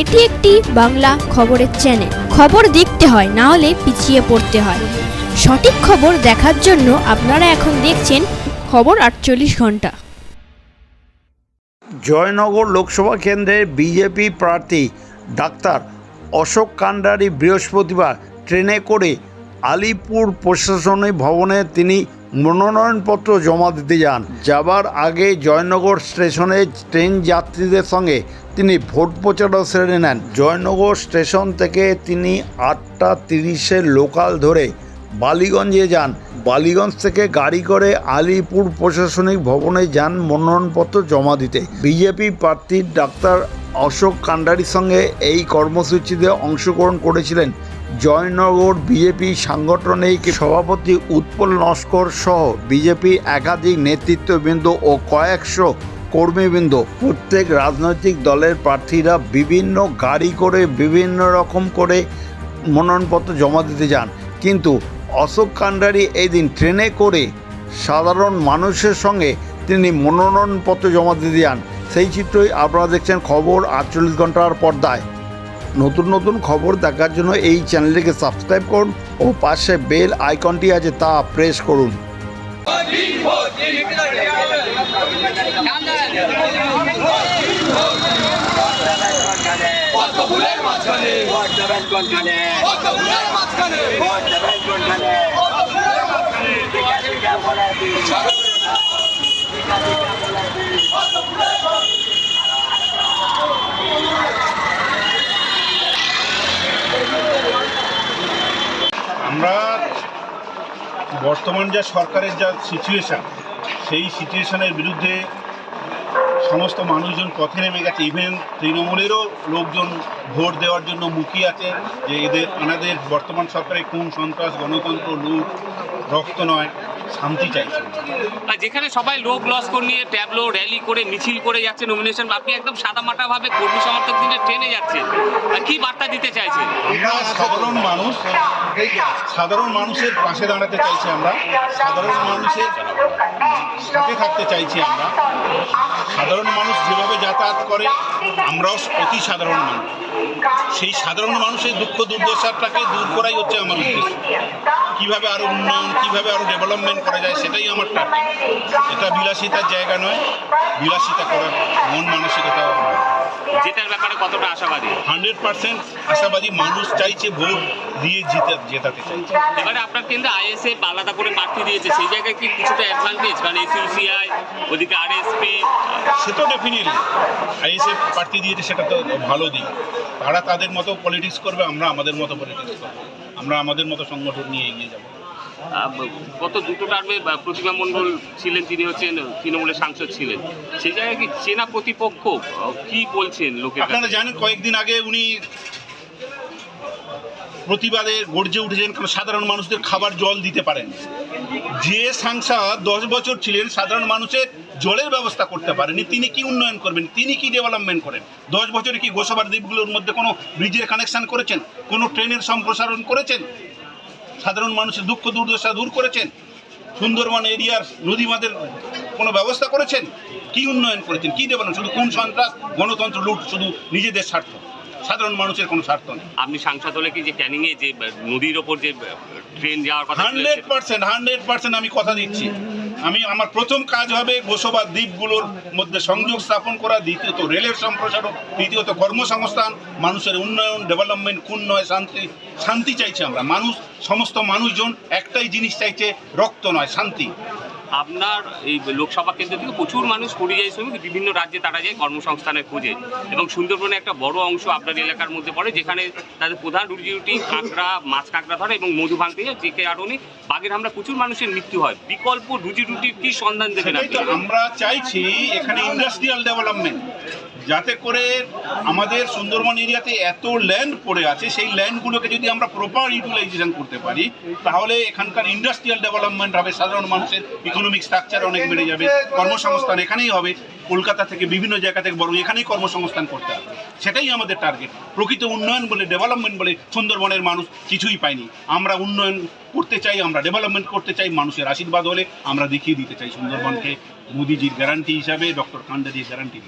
এটি একটি বাংলা খবরের চ্যানেল খবর দেখতে হয়, না হলে পিছিয়ে পড়তে হয়। সঠিক খবর দেখার জন্য আপনারা এখন দেখছেন খবর আটচল্লিশ ঘণ্টা। জয়নগর লোকসভা কেন্দ্রের বিজেপি প্রার্থী ডাক্তার অশোক কান্ডারি বৃহস্পতিবার ট্রেনে করে আলিপুর প্রশাসনিক ভবনে তিনি মনোনয়নপত্র জমা দিতে যান। যাবার আগে জয়নগর স্টেশনে ট্রেন যাত্রীদের সঙ্গে তিনি ভোট প্রচারও সেরে নেন। জয়নগর স্টেশন থেকে তিনি আটটা তিরিশের লোকাল ধরে বালিগঞ্জে যান। বালিগঞ্জ থেকে গাড়ি করে আলিপুর প্রশাসনিক ভবনে যান মনোনয়নপত্র জমা দিতে। বিজেপি প্রার্থী ডাক্তার অশোক কান্ডারির সঙ্গে এই কর্মসূচিতে অংশগ্রহণ করেছিলেন জয়নগর বিজেপি সাংগঠনিক সভাপতি উৎপল নস্কর সহ বিজেপি একাধিক নেতৃত্ববৃন্দ ও কয়েকশো কর্মীবৃন্দ। প্রত্যেক রাজনৈতিক দলের প্রার্থীরা বিভিন্ন গাড়ি করে বিভিন্ন রকম করে মনোনয়নপত্র জমা দিতে যান। কিন্তু অশোক কান্ডারি এই দিন ট্রেনে করে সাধারণ মানুষের সঙ্গে তিনি মনোনয়নপত্র জমা দিতে যান। সেই চিত্রই আপনারা দেখছেন খবর আটচল্লিশ ঘণ্টার পর্দায়। নতুন নতুন খবর দেখার জন্য এই চ্যানেলটিকে সাবস্ক্রাইব করুন ও পাশে বেল আইকনটি আছে তা প্রেস করুন মাঝখানে ভোট দেবেন কোনখানে পদ্ম ফুলের মাঝখানে ভোট দেবেন কোনখানে বিকাশিকা বলে দিন বিকাশিকা বলে দিন আমরা বর্তমান যা সরকারের যা সিচুয়েশান সেই সিচুয়েশানের বিরুদ্ধে সমস্ত মানুষজন পথে নেমে গেছে। ইভেন তৃণমূলেরও লোকজন ভোট দেওয়ার জন্য মুখিয়ে আছে যে এদের, আমাদের বর্তমান সরকারে কোন সন্ত্রাস, গণতন্ত্র, লুট, রক্ত নয়। শান্তি চাইছে আর যেখানে সবাই লোক লস্কর নিয়ে ট্যাবলো র্যালি করে মিছিল করে যাচ্ছে নমিনেশন আপনি একদম সাদামাটা ভাবে কর্মী সমর্থক দিনে ট্রেনে যাচ্ছেন। আর কি বার্তা দিতে চাইছেন? আমরা সাধারণ মানুষ সাধারণ মানুষের পাশে দাঁড়াতে চাইছি আমরা। সাধারণ মানুষের সাথে থাকতে চাইছি আমরা। সাধারণ মানুষ যেভাবে যাতায়াত করে আমরাও অতি সাধারণ মানুষ। সেই সাধারণ মানুষের দুঃখ দুর্দশাটাকে দূর করাই হচ্ছে আমার উদ্দেশ্য। কীভাবে আরও উন্নয়ন কীভাবে আরও ডেভেলপমেন্ট করা যায় সেটাই আমার টার্গেট এটা বিলাসিতার জায়গা নয় বিলাসিতা করার মন মানসিকতা জেতার ব্যাপারে কতটা আশাবাদী? হান্ড্রেড পার্সেন্ট আশাবাদী মানুষ চাইছে ভোট দিয়ে জিতে জেতাতে চাইছে। এবারে আপনার কেন্দ্রে আইএসএ আলাদা করে প্রার্থী দিয়েছে সেই জায়গায় কি কিছুটা অ্যাডভান্টেজ কারণ এসইউসিআই ওদিকে আরএসপি সে তো ডেফিনেটলি আইএসএফ প্রার্থী দিয়েছে সেটা তো ভালো দিক। তারা তাদের মতো পলিটিক্স করবে আমরা আমাদের মতো পলিটিক্স করব। আমরা আমাদের মতো সংগঠন নিয়ে এগিয়ে যাব। গত দুটো টার্মে প্রতিমা মণ্ডল ছিলেন তিনি হচ্ছেন তৃণমূলের সাংসদ ছিলেন। সেই জায়গায় কি চেনা প্রতিপক্ষ কি বলছেন লোকে আপনারা জানেন কয়েকদিন আগে উনি প্রতিবাদে গর্জে উঠেছেন কারণ সাধারণ মানুষদের খাবার জল দিতে পারেন। যে সাংসদ দশ বছর ছিলেন, সাধারণ মানুষের জলের ব্যবস্থা করতে পারেনি। তিনি কি উন্নয়ন করবেন? তিনি কি ডেভেলপমেন্ট করেন? দশ বছরে কি গোসাবার দ্বীপগুলোর মধ্যে কোনো ব্রিজের কানেকশন করেছেন? কোনো ট্রেনের সম্প্রসারণ করেছেন? সাধারণ মানুষের দুঃখ, দুর্দশা দূর করেছেন? সুন্দরবন এরিয়ার নদীমাদের কোনো ব্যবস্থা করেছেন? কি উন্নয়ন করেছেন? কি দেবেন শুধু কোন সন্ত্রাস? গণতন্ত্র লুট শুধু নিজেদের স্বার্থ। সাধারণ মানুষের কোনো স্বার্থ নেই। আপনি সাংসদ হলে কি যে ক্যানিং এ যে নদীর ওপর যে ট্রেন যাওয়ার কথা হান্ড্রেড পার্সেন্ট হান্ড্রেড পার্সেন্ট আমি কথা দিচ্ছি। আমি আমার প্রথম কাজ হবে গোসবা দ্বীপগুলোর মধ্যে সংযোগ স্থাপন করা দ্বিতীয়ত রেলের সম্প্রসারণ তৃতীয়ত কর্মসংস্থান মানুষের উন্নয়ন ডেভেলপমেন্ট নয় শান্তি শান্তি চাইছে আমরা। মানুষ সমস্ত মানুষজন একটাই জিনিস চাইছে রক্ত নয় শান্তি। আপনার এই লোকসভা কেন্দ্র থেকে প্রচুর মানুষ পরিযায়ী শ্রমিক বিভিন্ন রাজ্যে তারা যায় কর্মসংস্থানের খোঁজে। এবং সুন্দরবনে একটা বড় অংশ আপনার এলাকার মধ্যে পড়ে যেখানে তাদের প্রধান রুজি রুটি কাঁকড়া মাছ কাঁকড়া ধরে এবং মধু ভাঙতে যায়। যে কারণে বাঘের আমরা প্রচুর মানুষের মৃত্যু হয়। বিকল্প রুজি রুটির কি সন্ধান দেবেন আমরা চাইছি এখানে ইন্ডাস্ট্রিয়াল ডেভেলপমেন্ট যাতে করে আমাদের সুন্দরবন এরিয়াতে এত ল্যান্ড পড়ে আছে, সেই ল্যান্ডগুলোকে যদি আমরা প্রপার ইউটিলাইজেশন করতে পারি, তাহলে এখানকার ইন্ডাস্ট্রিয়াল ডেভেলপমেন্ট হবে, সাধারণ মানুষের ইকোনমিক স্ট্রাকচার অনেক বেড়ে যাবে, কর্মসংস্থান এখানেই হবে, কলকাতা থেকে বিভিন্ন জায়গা থেকে বরং এখানেই কর্মসংস্থান করতে হবে। সেটাই আমাদের টার্গেট প্রকৃত উন্নয়ন বলে ডেভেলপমেন্ট বলে সুন্দরবনের মানুষ কিছুই পায়নি। আমরা উন্নয়ন করতে চাই, আমরা ডেভেলপমেন্ট করতে চাই, মানুষের আশীর্বাদ হলে আমরা দেখিয়ে দিতে চাই সুন্দরবনকে। মোদিজির গ্যারান্টি হিসাবে, ডক্টর কান্ডারির গ্যারান্টি